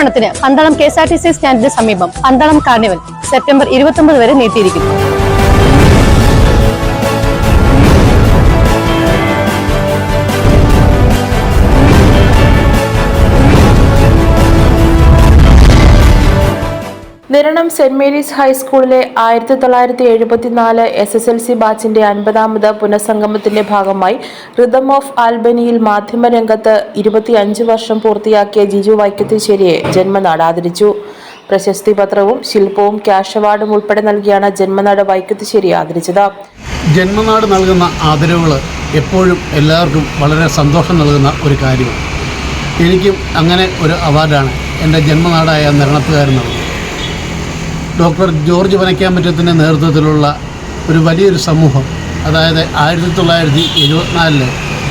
ഓണത്തിന് Pandalam K S R T C സ്റ്റാൻഡിന് സമീപം പന്തളം കാർണിവൽ സെപ്റ്റംബർ ഇരുപത്തൊമ്പത് വരെ നീട്ടിയിരിക്കുന്നു. നിരണം സെന്റ് മേരീസ് ഹൈസ്കൂളിലെ ആയിരത്തി തൊള്ളായിരത്തി എഴുപത്തിനാല് എസ് എസ് എൽ സി ബാച്ചിന്റെ അൻപതാമത് പുനഃസംഗമത്തിന്റെ ഭാഗമായി റിതം ഓഫ് ആൽബനിയിൽ മാധ്യമരംഗത്ത് ഇരുപത്തിയഞ്ച് വർഷം പൂർത്തിയാക്കിയ ജിജു വൈക്കത്തിശ്ശേരിയെ ജന്മനാട് ആദരിച്ചു. പ്രശസ്തി പത്രവും ശില്പവും ക്യാഷ് അവാർഡും ഉൾപ്പെടെ നൽകിയാണ് ജന്മനാട് വൈക്കത്തിശ്ശേരി ആദരിച്ചത്. ജന്മനാട് നൽകുന്ന ആദരവുകൾ എപ്പോഴും എല്ലാവർക്കും വളരെ സന്തോഷം നൽകുന്ന ഒരു കാര്യമാണ്. എനിക്കും അങ്ങനെ ഒരു അവാർഡാണ് എന്റെ ജന്മനാടായ നിരണത്തുകാരൻ നൽകുന്നത് ഡോക്ടർ ജോർജ് പനക്കാമ്പറ്റത്തിന്റെ നേതൃത്വത്തിലുള്ള ഒരു വലിയൊരു സമൂഹം അതായത് ആയിരത്തി തൊള്ളായിരത്തി എഴുപത്തിനാലിൽ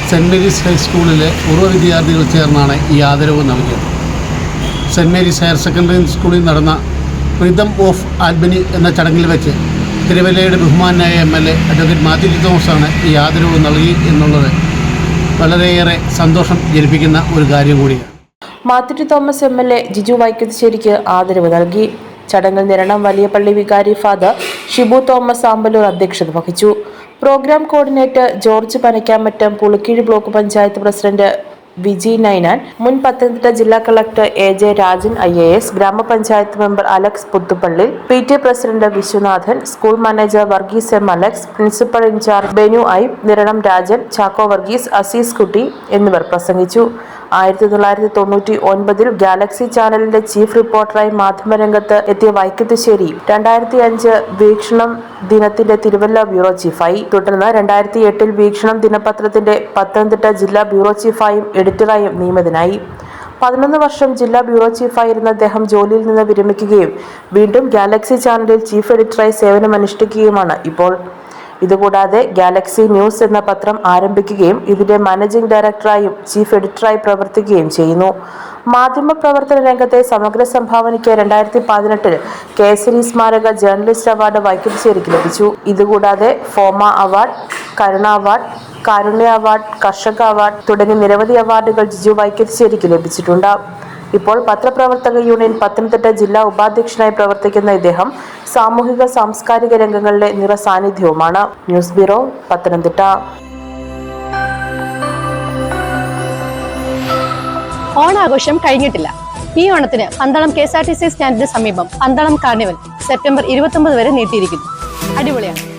സെന്റ് മേരീസ് ഹൈസ്കൂളിലെ പൂർവ വിദ്യാർത്ഥികൾ ചേർന്നാണ് ഈ ആദരവ് നൽകിയത്. സെന്റ് മേരീസ് ഹയർ സെക്കൻഡറി സ്കൂളിൽ നടന്ന റിതം ഓഫ് ആൽബനി എന്ന ചടങ്ങിൽ വെച്ച് തിരുവല്ലയുടെ ബഹുമാനായ M L A advocate Mathew തോമസാണ് ഈ ആദരവ് നൽകി എന്നുള്ളത്. വളരെയേറെ സന്തോഷം ജനിപ്പിക്കുന്ന ഒരു കാര്യം കൂടിയാണ്. Mathew Thomas M L A Jiju വൈക്കത്തിശ്ശേരിക്ക് ആദരവ് നൽകി. ചടങ്ങിൽ നിരണം വലിയപള്ളി വികാരി ഫാദർ ഷിബു തോമസ് ആമ്പലൂർ അധ്യക്ഷത വഹിച്ചു. Programme coordinator George Panakkamattam Pulikeezhu block panchayat president Viji Ninan മുൻ പത്തനംതിട്ട ജില്ലാ collector A J Rajan I A S ഗ്രാമപഞ്ചായത്ത് member Alex Puthuppally P T president Viswanathan school manager Varghese M Alex principal in charge Benu I Niranam Rajan Chacko Varghese Azeez Kutty എന്നിവർ പ്രസംഗിച്ചു. ആയിരത്തി തൊള്ളായിരത്തി തൊണ്ണൂറ്റി ഒൻപതിൽ Galaxy ചാനലിന്റെ chief റിപ്പോർട്ടറായി മാധ്യമരംഗത്ത് എത്തിയ വൈക്കത്തുശ്ശേരി രണ്ടായിരത്തി അഞ്ച് വീക്ഷണം ദിനത്തിന്റെ തിരുവല്ല ബ്യൂറോ ചീഫായി. തുടർന്ന് രണ്ടായിരത്തി എട്ടിൽ വീക്ഷണം ദിനപത്രത്തിന്റെ പത്തനംതിട്ട ജില്ലാ ബ്യൂറോ ചീഫായും എഡിറ്ററായും നിയമിതനായി. പതിനൊന്ന് വർഷം ജില്ലാ ബ്യൂറോ ചീഫായിരുന്ന അദ്ദേഹം ജോലിയിൽ നിന്ന് വിരമിക്കുകയും വീണ്ടും ഗാലക്സി ചാനലിൽ ചീഫ് എഡിറ്ററായി സേവനമനുഷ്ഠിക്കുകയുമാണ് ഇപ്പോൾ. ഇതുകൂടാതെ ഗാലക്സി ന്യൂസ് എന്ന പത്രം ആരംഭിക്കുകയും ഇതിന്റെ മാനേജിംഗ് ഡയറക്ടറായും ചീഫ് എഡിറ്ററായി പ്രവർത്തിക്കുകയും ചെയ്യുന്നു. മാധ്യമ പ്രവർത്തന രംഗത്തെ സമഗ്ര സംഭാവനയ്ക്ക് രണ്ടായിരത്തി പതിനെട്ടിൽ കേസരി സ്മാരക ജേർണലിസ്റ്റ് അവാർഡ് വൈക്കത്തിശ്ശേരിക്ക് ലഭിച്ചു. ഇതുകൂടാതെ FOMA award Karuna award Karunya award കർഷക അവാർഡ് തുടങ്ങി നിരവധി അവാർഡുകൾ ജിജു വൈക്കത്തിശ്ശേരിക്ക് ലഭിച്ചിട്ടുണ്ട്. ഇപ്പോൾ പത്രപ്രവർത്തക യൂണിയൻ പത്തനംതിട്ട ജില്ലാ ഉപാധ്യക്ഷനായി പ്രവർത്തിക്കുന്ന ഇദ്ദേഹം സാമൂഹിക സാംസ്കാരിക രംഗങ്ങളിലെ നിറസാന്നിധ്യവുമാണ് ന്യൂസ് ബ്യൂറോ പത്തനംതിട്ട. ഓണാഘോഷം കഴിഞ്ഞിട്ടില്ല. ഈ ഓണത്തിന് Pandalam K S R T C സ്റ്റാൻഡിന് സമീപം പന്തളം കാർണിവൽ സെപ്റ്റംബർ ഇരുപത്തൊമ്പത് വരെ നീട്ടിയിരിക്കുന്നു. അടിപൊളിയാണ്.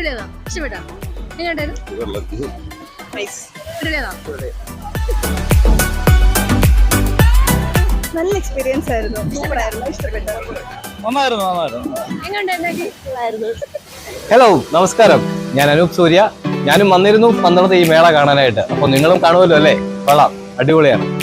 ഇഷ്ടപ്പെട്ടോ? എങ്ങനെയുണ്ടായിരുന്നു നല്ല എക്സ്പീരിയൻസ് ആയിരുന്നു. സൂപ്പറായിരുന്നു. ഇഷ്ടപ്പെട്ടു. നന്നായിരുന്നു നന്നായിരുന്നു. എങ്ങനെയുണ്ടായിരുന്നു ഹലോ നമസ്കാരം. ഞാൻ അനൂപ് സൂര്യ. ഞാനും വന്നിരുന്നു പന്തളത്ത് ഈ മേള കാണാനായിട്ട്. അപ്പൊ നിങ്ങളും കാണുമല്ലോ അല്ലേ? കൊള്ളാം. അടിപൊളിയാണ്.